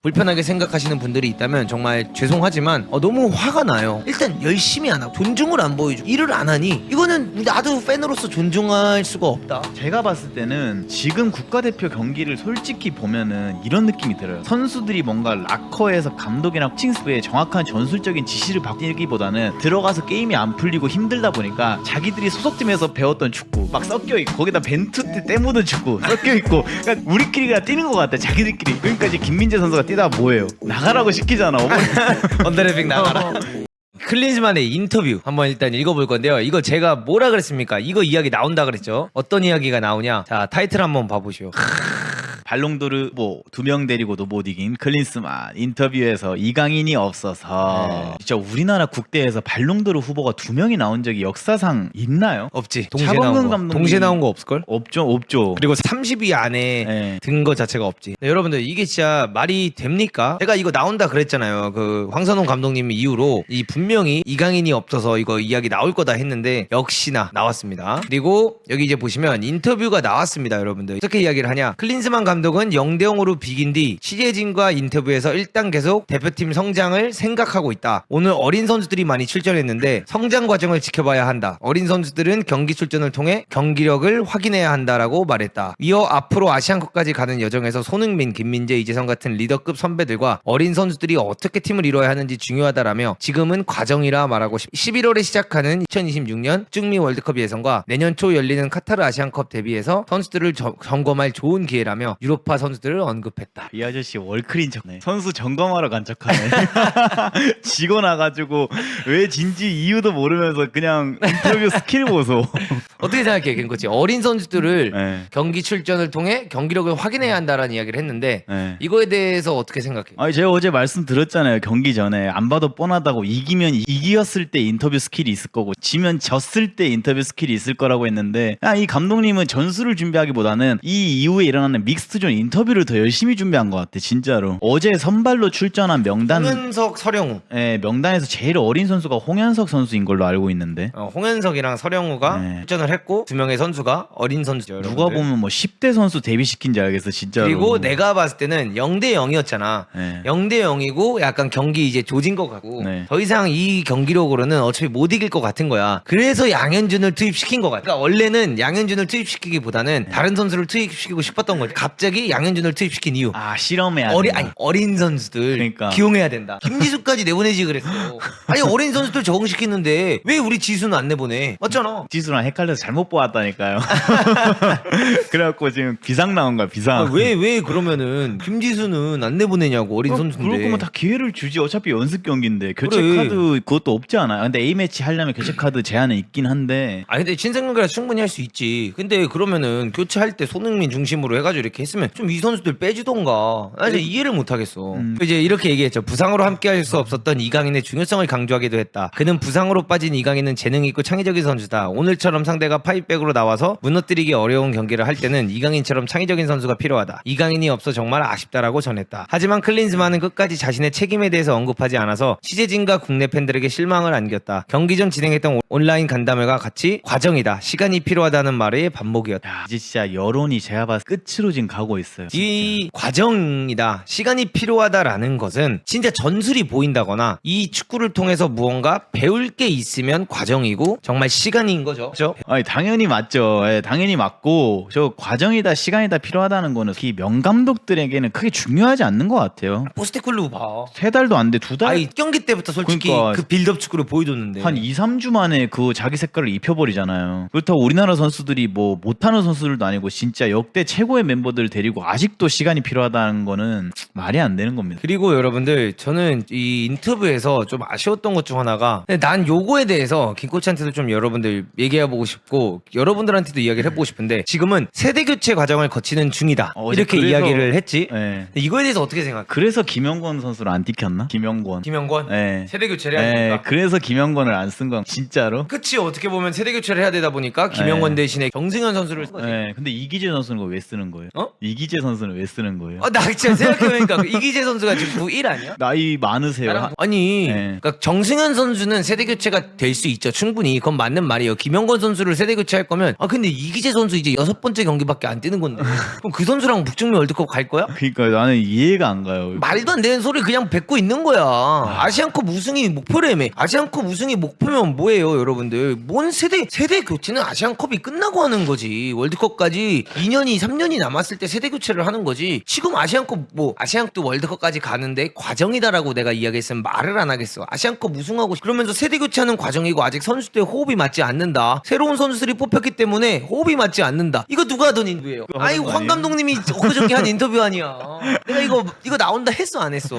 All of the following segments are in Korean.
불편하게 생각하시는 분들이 있다면 정말 죄송하지만 어, 너무 화가 나요. 일단 열심히 안 하고 존중을 안 보여주고 일을 안 하니 이거는 나도 팬으로서 존중할 수가 없다. 제가 봤을 때는 지금 국가대표 경기를 솔직히 보면은 이런 느낌이 들어요. 선수들이 뭔가 락커에서 감독이랑 코칭스부에 정확한 전술적인 지시를 받기보다는 들어가서 게임이 안 풀리고 힘들다 보니까 자기들이 소속팀에서 배웠던 축구 막 섞여 있고 거기다 벤투 때때 묻은 축구 섞여 있고 그러니까 우리끼리 그냥 뛰는 것 같아 자기들끼리 그러니까 이제 김민재 선수가 뛰다가 뭐예요 나가라고 시키잖아 어머니. 언더레빅 나가라. 클린즈만의 인터뷰 한번 일단 읽어볼 건데요. 이거 제가 뭐라 그랬습니까? 이거 이야기 나온다 그랬죠. 어떤 이야기가 나오냐? 자 타이틀 한번 봐보시오. 발롱도르 뭐 두 명 데리고도 못 이긴 클린스만 인터뷰에서 이강인이 없어서 네. 진짜 우리나라 국대에서 발롱도르 후보가 두 명이 나온 적이 역사상 있나요? 없지. 동시에 차범근 나온 거. 감독님- 동시에 나온 거 없을걸? 없죠, 없죠. 그리고 30위 안에 네. 든 거 자체가 없지. 네, 여러분들 이게 진짜 말이 됩니까? 제가 이거 나온다 그랬잖아요. 그 황선홍 감독님 이후로 이 분명히 이강인이 없어서 이거 이야기 나올 거다 했는데 역시나 나왔습니다. 그리고 여기 이제 보시면 인터뷰가 나왔습니다, 여러분들. 어떻게 이야기를 하냐? 클린스만 감 독은 0대 0으로 비긴 뒤 취재진과 인터뷰에서 일단 계속 대표팀 성장을 생각하고 있다. 오늘 어린 선수들이 많이 출전했는데 성장 과정을 지켜봐야 한다. 어린 선수들은 경기 출전을 통해 경기력을 확인해야 한다라고 말했다. 이어 앞으로 아시안컵까지 가는 여정에서 손흥민, 김민재, 이재성 같은 리더급 선배들과 어린 선수들이 어떻게 팀을 이뤄야 하는지 중요하다라며 지금은 과정이라 말하고 싶. 11월에 시작하는 2026년 중미 월드컵 예선과 내년 초 열리는 카타르 아시안컵 대비해서 선수들을 저- 점검할 좋은 기회라며 유로파 선수들을 언급했다. 이 아저씨 월클인 척네. 선수 점검하러 간 척하네. 지고 나가지고 왜 진지 이유도 모르면서 그냥 인터뷰 스킬 보소. 어떻게 생각해, 갱코치? 어린 선수들을 네. 경기 출전을 통해 경기력을 확인해야 한다라는 이야기를 했는데 네. 이거에 대해서 어떻게 생각해? 아니 제가 어제 말씀드렸잖아요 경기 전에 안 봐도 뻔하다고 이기면 이기었을 때 인터뷰 스킬이 있을 거고 지면 졌을 때 인터뷰 스킬이 있을 거라고 했는데 아, 이 감독님은 전술을 준비하기보다는 이 이후에 일어나는 믹스트존 인터뷰를 더 열심히 준비한 것 같아 진짜로 어제 선발로 출전한 명단 홍현석, 서령우. 예, 명단에서 제일 어린 선수가 홍현석 선수인 걸로 알고 있는데 어, 홍현석이랑 서령우가 네. 출전을 했고 두 명의 선수가 어린 선수죠. 누가. 보면 뭐 10대 선수 데뷔시킨 지 알겠어 진짜로 그리고 내가 봤을 때는 0대 0이었잖아. 네. 0대 0이고 약간 경기 이제 조진 것 같고 네. 더 이상 이 경기력으로는 어차피 못 이길 것 같은 거야. 그래서 양현준을 투입시킨 것 같아. 그러니까 원래는 양현준을 투입시키기보다는 네. 다른 선수를 투입시키고 싶었던 거지. 갑자기 양현준을 투입시킨 이유. 아 실험해야 어리 된다. 아니 어린 선수들 그러니까. 기용해야 된다. 김지수까지 내보내지 그랬어. 아니 어린 선수들 적응시키는데 왜 우리 지수는 안 내보내? 맞잖아. 지수랑 헷갈려서 잘못 보았다니까요. 그래갖고 지금 비상 나온 거야 비상. 왜 왜 그러면은 김지수는 안 내보내냐고 어린 어, 선수인데. 그럴 거면 다 기회를 주지. 어차피 연습 경기인데 교체 그래. 카드 그것도 없지 않아요. 근데 A 매치 하려면 교체 카드 제한은 있긴 한데. 아 근데 신생각이라 충분히 할 수 있지. 근데 그러면은 교체할 때 손흥민 중심으로 해가지고 이렇게 했으면 좀 이 선수들 빼주던가. 나 이제 이해를 못 하겠어. 음. 이제 이렇게 얘기했죠. 부상으로 함께할 수 없었던 이강인의 중요성을 강조하기도 했다. 그는 부상으로 빠진 이강인은 재능 있고 창의적인 선수다. 오늘처럼 상대가 파이백으로 나와서 무너뜨리기 어려운 경기를 할 때는 이강인처럼 창의적인 선수가 필요하다. 이강인이 없어 정말 아쉽다라고 전했다. 하지만 클린즈만은 끝까지 자신의 책임에 대해서 언급하지 않아서 취재진과 국내 팬들에게 실망을 안겼다. 경기 전 진행했던 온라인 간담회가 같이 과정이다. 시간이 필요하다는 말의 반복이었다. 야, 이제 진짜 여론이 제가 봐서 끝으로 지금 가고 있어요. 이 과정이다. 시간이 필요하다라는 것은 진짜 전술이 보인다거나 이 축구를 통해서 무언가 배울 게 있으면 과정이고 정말 시간인 거죠. 그죠? 아니 당연히 맞죠. 예, 당연히 맞고 저 과정이다 시간이다 필요하다는 거는 이 명감독들에게는 크게 중요하지 않는 것 같아요. 포스테클루 봐. 세 달도 안 돼 두 달. 아니 경기 때부터 솔직히 그러니까. 그 빌드업 축구를 보여줬는데 한 2, 3주 만에 그 자기 색깔을 입혀버리잖아요. 그렇다고 우리나라 선수들이 뭐 못하는 선수들도 아니고 진짜 역대 최고의 멤버들을 데리고 아직도 시간이 필요하다는 거는 말이 안 되는 겁니다. 그리고 여러분들 저는 이 인터뷰에서 좀 아쉬웠던 것 중 하나가 근데 난 요거에 대해서 김코치한테도 좀 여러분들 얘기해보고 싶고 여러분들한테도 이야기를 해보고 싶은데 지금은 세대 교체 과정을 거치는 중이다 어제 이렇게 그래서- 이야기를 했지 예. 근데 이거에 대해서 어떻게 생각해? 그래서 김영권 선수를 안 뛰켰나? 김영권. 김영권 예. 세대 교체를 해야 예, 되니까 그래서 김영권을 안 쓴 건 진짜로. 그치 어떻게 보면 세대 교체를 해야 되다 보니까 김영권 대신에 정승현 선수를 쓴 거지 예. 근데 이기재 선수는 거왜 쓰는 거예요? 어? 이기재 선수는 왜 쓰는 거예요? 아, 나 진짜 생각해보니까 그 이기재 선수가 지금 9일 아니야? 나이 많으세요. 나랑- 아니 네. 그러니까 정승현 선수는 세대 교체가 될 수 있죠 충분히 그건 맞는 말이에요 김영권 선수를 세대 교체 할 거면 아 근데 이기재 선수 이제 여섯 번째 경기밖에 안 뛰는 건데 그럼 그 선수랑 북중미 월드컵 갈 거야? 그러니까 나는 이해가 안 가요. 말도 안 되는 소리 그냥 뱉고 있는 거야. 아시안컵 우승이 목표라며. 아시안컵 우승이 목표면 뭐예요, 여러분들? 뭔 세대 세대 교체는 아시안컵이 끝나고 하는 거지. 월드컵까지 2년이 3년이 남았을 때 세대 교체를 하는 거지. 지금 아시안컵 뭐 아시안컵 월드컵까지 가는데 과정이다라고 내가 이야기했으면 말을 안 하겠어. 아시안컵 우승하고 싶- 그러면서 세대 교체하는 과정이고 아직 선수들 호흡이 맞지 않는다. 새로운 선 수들이 뽑혔기 때문에 호흡이 맞지 않는다. 이거 누가 하던 인도예요? 그거 하는 아이 거황 아니에요? 감독님이 엊그저께 한 인터뷰 아니야. 내가 이거 이거 나온다 했어 안 했어.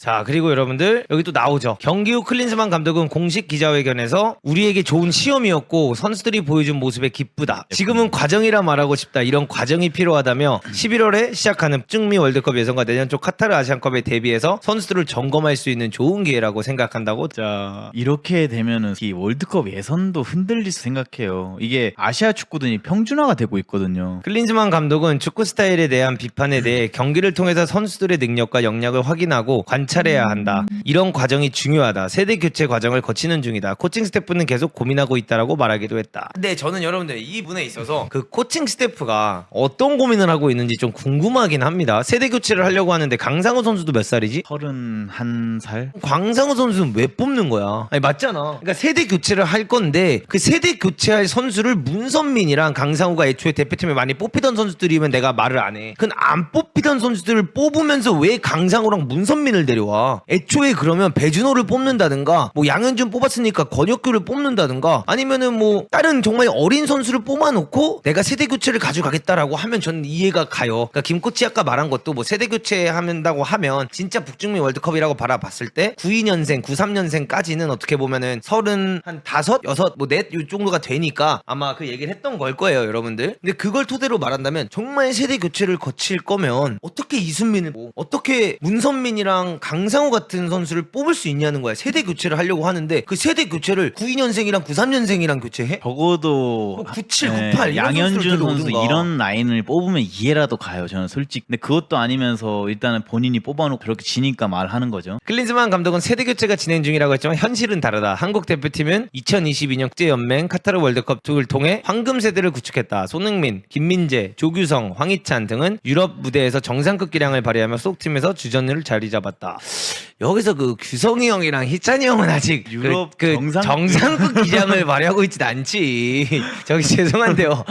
자 그리고 여러분들 여기 또 나오죠. 경기 후 클린스만 감독은 공식 기자회견에서 우리에게 좋은 시험이었고 선수들이 보여준 모습에 기쁘다. 지금은 과정이라 말하고 싶다. 이런 과정이 필요하다며 11월에 시작하는 북중미 월드컵 예선과 내년 초 카타르 아시안컵에 대비해서 선수들을 점검할 수 있는 좋은 기회라고 생각한다고. 자 이렇게 되면은 이 월드컵 예선도 흔들릴 수 생각해요. 이게 아시아 축구든이 평준화가 되고 있거든요. 클린즈만 감독은 축구 스타일에 대한 비판에 대해 경기를 통해서 선수들의 능력과 역량을 확인하고 관찰해야 한다. 이런 과정이 중요하다. 세대 교체 과정을 거치는 중이다. 코칭 스태프는 계속 고민하고 있다라고 말하기도 했다. 근데 저는 여러분들 이 분에 있어서 그 코칭 스태프가 어떤 고민을 하고 있는지 좀 궁금하긴 합니다. 세대 교체를 하려고 하는데 강상우 선수도 몇 살이지? 31살? 광상우 선수는 왜 뽑는 거야? 아니 맞잖아. 그러니까 세대 교체를 할 건데 그 세대 교체 할 선수를 문선민이랑 강상우가 애초에 대표팀에 많이 뽑히던 선수들이면 내가 말을 안 해. 그건 안 뽑히던 선수들을 뽑으면서 왜 강상우랑 문선민을 데려와? 애초에 그러면 배준호를 뽑는다든가 뭐 양현준 뽑았으니까 권혁규를 뽑는다든가 아니면은 뭐 다른 정말 어린 선수를 뽑아놓고 내가 세대 교체를 가져가겠다라고 하면 저는 이해가 가요. 그러니까 김코치 아까 말한 것도 뭐 세대 교체한다고 하면 진짜 북중미 월드컵이라고 바라봤을 때 92년생, 93년생까지는 어떻게 보면은 서른 한 다섯, 여섯, 뭐넷이 정도가 되니까 아마 그 얘기를 했던 걸 거예요, 여러분들. 근데 그걸 토대로 말한다면 정말 세대 교체를 거칠 거면 어떻게 이순민을 뭐 어떻게 문선민이랑 강상우 같은 선수를 뽑을 수 있냐는 거야. 세대 교체를 하려고 하는데 그 세대 교체를 92년생이랑 93년생이랑 교체해? 적어도 뭐 97, 네, 98 이런 양현준 선수를 선수 데려오든가. 이런 라인을 뽑으면 이해라도 가요. 저는 솔직히. 근데 그것도 아니면서 일단은 본인이 뽑아놓고 그렇게 지니까 말하는 거죠. 클린즈만 감독은 세대 교체가 진행 중이라고 했지만 현실은 다르다. 한국 대표팀은 2022년 국제연맹 카타르 월드컵을 통해 황금 세대를 구축했다. 손흥민, 김민재, 조규성, 황희찬 등은 유럽 무대에서 정상급 기량을 발휘하며 속팀에서 주전을 자리 잡았다. 여기서 그 규성이 형이랑 희찬이 형은 아직 유럽 그, 그 정상급- 정상급 기량을 발휘하고 있진 않지. 저기 죄송한데요.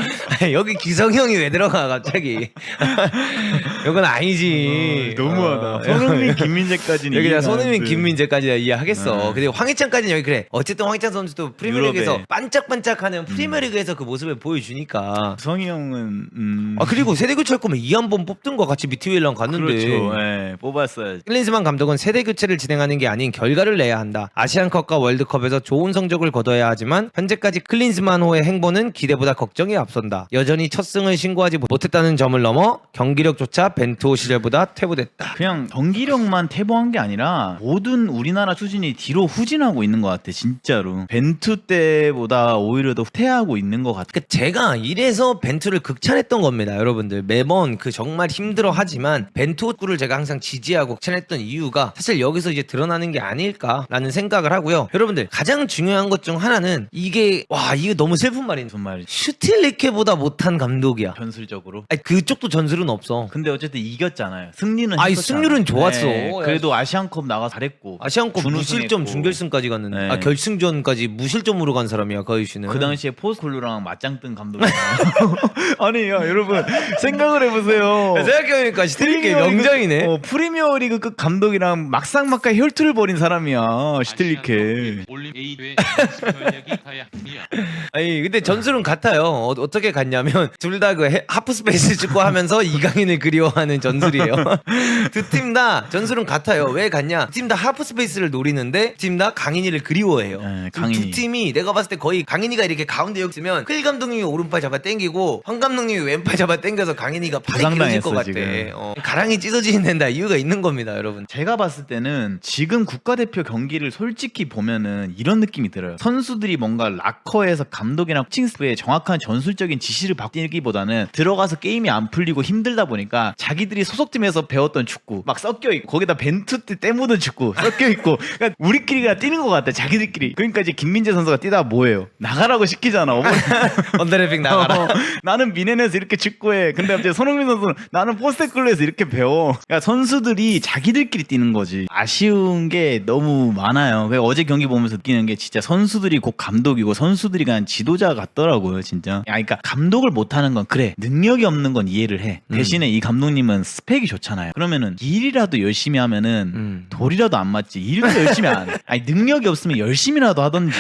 여기 규성이 형이 왜 들어가 갑자기? 이건 아니지. 어, 손흥민, 김민재까지는 여기 다 이해가 손흥민, 안 돼. 김민재까지 이해하겠어. 네. 근데 황희찬까지는 여기 그래. 어쨌든 황희찬 선수도 프리미어리그에서 유럽에. 음. 반짝반짝하는 프리미어리그에서 그 모습을 보여주니까. 성희 형은 음... 아 그리고 세대 교체할 거면 이한번 뽑든 거 같이 미티웨이랑 갔는데. 그렇죠. 예, 뽑았어야지. 클린스만 감독은 세대 교체를 진행하는 게 아닌 결과를 내야 한다. 아시안컵과 월드컵에서 좋은 성적을 거둬야 하지만 현재까지 클린스만호의 행보는 기대보다 걱정이 앞선다. 여전히 첫 승을 신고하지 못했다는 점을 넘어 경기력조차 벤투호 시절보다 퇴보됐다. 그냥 경기력만 퇴보한 게 아니라 모든 우리나라 수준이 뒤로 후진하고 있는 것 같아 진짜로 벤투 때보다 오히려 더 후퇴하고 있는 것 같아 그 제가 이래서 벤투를 극찬했던 겁니다, 여러분들. 매번 그 정말 힘들어 하지만 벤투구를 제가 항상 지지하고 극찬했던 이유가 사실 여기서 이제 드러나는 게 아닐까라는 생각을 하고요. 여러분들 가장 중요한 것 중 하나는 이게 와 이게 너무 슬픈 무슨 말이지 슈틸리케보다 못한 감독이야. 전술적으로 아니 그쪽도 전술은 없어. 근데 어쨌든 이겼잖아요 승리는 했었잖아. 승률은 좋았어. 그래도 아시안컵 나가 잘했고 아시안컵 준우승했고. 무실점 중결승까지 갔는데 네. 아 결승전까지 무실점으로 간 사람이야 가위 씨는. 그 당시에 포스콜루랑 맞짱 뜬 감독이잖아요 아니 야 여러분 생각을 해보세요 생각해보니까 슈틸리케 명장이네. 어, 프리미어리그 급 감독이랑 막상 막하 혈투를 벌인 사람이야 슈틸리케 올림 A대 전력이 가야 합니다. 아니 근데 전술은 같아요. 어, 떻게 갔냐면 둘 다 그 하프 스페이스 축구 하면서 이강인을 그리워하는 전술이에요. 두 팀 다 전술은 같아요. 왜 갔냐? 팀 다 하프 스페이스를 노리는데 팀 다 강인이를 그리워해요. 네, 두 강인이. 팀이 내가 봤을 때 거의 강인이가 이렇게 가운데 있으면 클 감독님이 오른팔 잡아 당기고 황 감독님이 왼팔 잡아 당겨서 강인이가 팔이 길어질 것 부상당했어, 같아. 지금. 어, 가랑이 찢어지는 데다 이유가 있는 겁니다, 여러분. 제가 봤을 때는 보면은 지금 국가대표 경기를 솔직히 보면은 이런 느낌이 들어요. 선수들이 뭔가 락커에서 감독이나 코칭스부에 정확한 전술적인 지시를 받기보다는 들어가서 게임이 안 풀리고 힘들다 보니까 자기들이 소속팀에서 배웠던 축구 막 섞여 있고 거기다 벤투 때 때묻은 축구 섞여 있고 그러니까 우리끼리 그냥 뛰는 것 같아 자기들끼리. 그러니까 이제 김민재 선수가 뛰다가 뭐예요? 나가라고 시키잖아. 언더래핑 나가라. 어, 나는 미네에서 이렇게 축구해. 근데 갑자기 손흥민 선수는 나는 포스테클로에서 이렇게 배워. 그러니까 선수들이 자기들끼리 뛰는 거지. 아쉬운 게 너무 많아요. 어제 경기 보면서 느끼는 게 진짜 선수들이 곧 감독이고 선수들이 그냥 지도자 같더라고요, 진짜. 야, 그러니까 감독을 못하는 건 그래. 능력이 없는 건 이해를 해. 대신에 이 감독님은 스펙이 좋잖아요. 그러면은 일이라도 열심히 하면은 음. 돌이라도 안 맞지. 일도 열심히 안 해. 아니 능력이 없으면 열심히라도 하던지.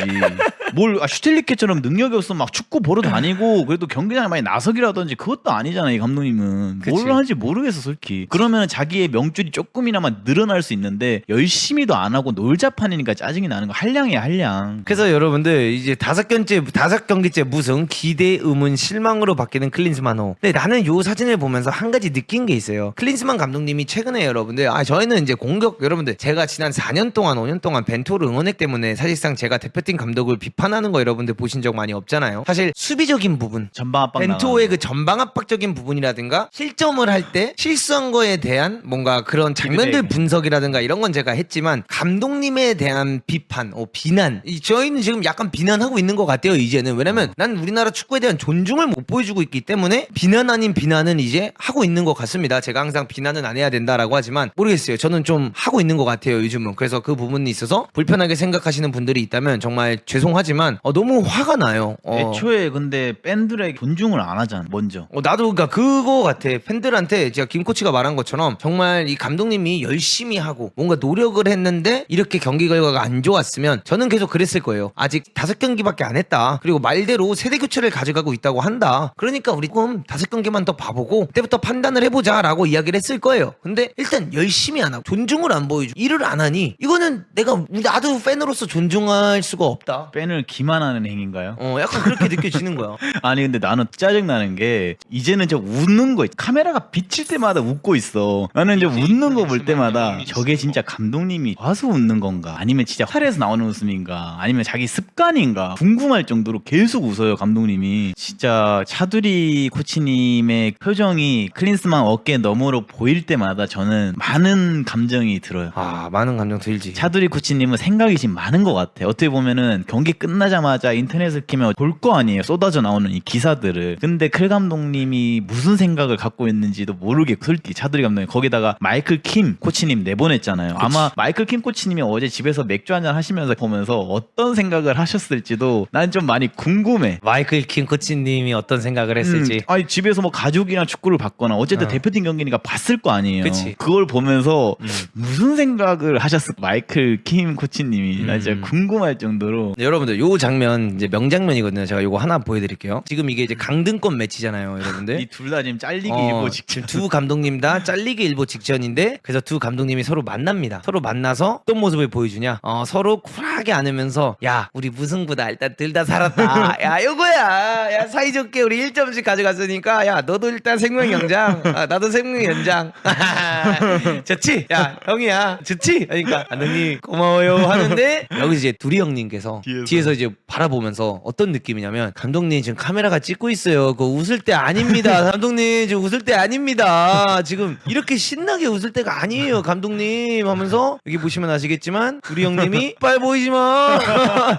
뭘 아, 슈틸리케처럼 능력이 없으면 막 축구 보러 다니고 그래도 경기장에 많이 나서기라든지 그것도 아니잖아 이 감독님은 그치. 뭘 하는지 모르겠어 솔직히 그러면 자기의 명줄이 조금이나마 늘어날 수 있는데 열심히도 안 하고 놀자판이니까 짜증이 나는 거 한량이야 한량 그래서 여러분들 이제 다섯 경째 다섯 경기째 무승 기대 의문 실망으로 바뀌는 클린스만호. 근데 나는 요 사진을 보면서 한 가지 느낀 게 있어요. 클린스만 감독님이 최근에 여러분들 아 저희는 이제 공격 여러분들 제가 지난 4년 동안 5년 동안 벤토를 응원했기 때문에 사실상 제가 대표팀 감독을 비판 하는 거 여러분들 보신 적 많이 없잖아요. 사실 수비적인 부분 전방 압박 나가는 그 전방 압박적인 부분이라든가 실점을 할 때 실수한 거에 대한 뭔가 그런 장면들. 분석이라든가 이런 건 제가 했지만 감독님에 대한 비판, 어, 비난 이 저희는 지금 약간 비난하고 있는 것 같아요 이제는 왜냐면 어. 난 우리나라 축구에 대한 존중을 못 보여주고 있기 때문에 비난 아닌 비난은 이제 하고 있는 것 같습니다 제가 항상 비난은 안 해야 된다라고 하지만 모르겠어요 저는 좀 하고 있는 것 같아요 요즘은 그래서 그 부분이 있어서 불편하게 생각하시는 분들이 있다면 정말 죄송하지만 어, 너무 화가 나요 어. 애초에 근데 밴들에게 존중을 안 하잖아 먼저 어, 나도 그러니까 그거 같아. 팬들한테 제가 김 코치가 말한 것처럼 정말 이 감독님이 열심히 하고 뭔가 노력을 했는데 이렇게 경기 결과가 안 좋았으면 저는 계속 그랬을 거예요. 아직 다섯 경기밖에 안 했다. 그리고 말대로 세대 교체를 가져가고 있다고 한다. 그러니까 우리 조금 다섯 경기만 더 봐보고 그때부터 판단을 해보자라고 이야기를 했을 거예요. 근데 일단 열심히 안 하고 존중을 안 보여주고 일을 안 하니 이거는 내가 나도 팬으로서 존중할 수가 없다. 밴을 기만하는 행위인가요? 어, 약간 그렇게 느껴지는 거야. 아니 근데 나는 짜증 나는 게 이제는 저 웃는 거 있- 카메라가 비칠 때마다 웃고 있어. 나는 이제 웃는 거 볼 때마다 저게 진짜 감독님이 와서 웃는 건가 아니면 진짜 살에서 나오는 웃음인가 아니면 자기 습관인가 궁금할 정도로 계속 웃어요 감독님이 진짜 차두리 코치님의 표정이 클린스만 어깨 너머로 보일 때마다 저는 많은 감정이 들어요. 아, 많은 감정 들지. 차두리 코치님은 생각이 지금 많은 것 같아. 어떻게 보면은 경기 끝 나자마자 인터넷을 키면 볼 거 아니에요. 쏟아져 나오는 이 기사들을. 근데 클 감독님이 무슨 생각을 갖고 있는지도 모르겠고 솔직히 차두리 감독님 거기다가 마이클 킴 코치님 내보냈잖아요. 아마 마이클 킴 코치님이 어제 집에서 맥주 한잔 하시면서 보면서 어떤 생각을 하셨을지도 난 좀 많이 궁금해. 마이클 킹 코치님이 어떤 생각을 했을지. 음, 아니 집에서 뭐 가족이랑 축구를 봤거나 어쨌든 어. 대표팀 경기니까 봤을 거 아니에요. 그치. 걸 보면서 음. 무슨 생각을 하셨을 마이클 킴 코치님이 나 진짜 음. 궁금할 정도로 네, 여러분들 요 장면 이제 명장면이거든요. 제가 요거 하나 보여드릴게요. 지금 이게 이제 강등권 매치잖아요, 여러분들. 이 둘 다 지금 잘리기 어, 일보 직전. 지금 두 감독님 다 잘리기 일보 직전인데 그래서 두 감독님이 서로 만납니다. 서로 만나서 어떤 모습을 보여주냐? 어, 서로 쿨하게 안으면서 야 우리 무승부다 일단 둘 다 살았다. 야 요거야. 야 사이좋게 우리 1점씩 가져갔으니까 야 너도 일단 생명 연장. 아, 나도 생명 연장. 좋지? 야 형이야 좋지? 그러니까 감독님 고마워요 하는데 여기서 이제 두리 형님께서 뒤에서. 뒤에서 이제 바라보면서 어떤 느낌이냐면 감독님 지금 카메라가 찍고 있어요. 그 웃을 때 아닙니다. 감독님 지금 웃을 때 아닙니다. 지금 이렇게 신나게 웃을 때가 아니에요. 감독님 하면서 여기 보시면 아시겠지만 두리 형님이 빨 보이지 마.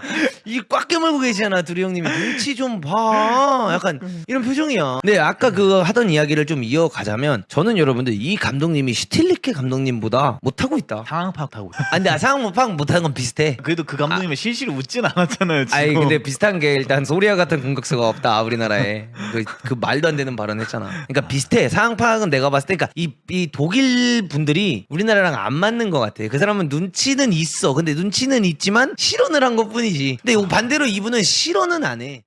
이꽉 깨물고 계시잖아. 두리 형님이 눈치 좀 봐. 약간 이런 표정이야. 네 아까 그 하던 이야기를 좀 이어가자면 저는 여러분들 이 감독님이 슈틸리케 감독님보다 못하고 있다. 상황 파악하고. 아 근데 상황 파악 못하는 건 비슷해. 그래도 그 감독님은 실시로 웃진 않았 잖아요. 지금. 아니 근데 비슷한 게 일단 소리아 같은 공격수가 없다 우리나라에. 그, 그 말도 안 되는 발언 했잖아. 그러니까 비슷해. 상황 파악은 내가 봤을 때 그러니까 이, 이 독일 분들이 우리나라랑 안 맞는 것 같아. 그 사람은 눈치는 있어. 근데 눈치는 있지만 실언을 한 것 뿐이지. 근데 요 반대로 이분은 실언은 안 해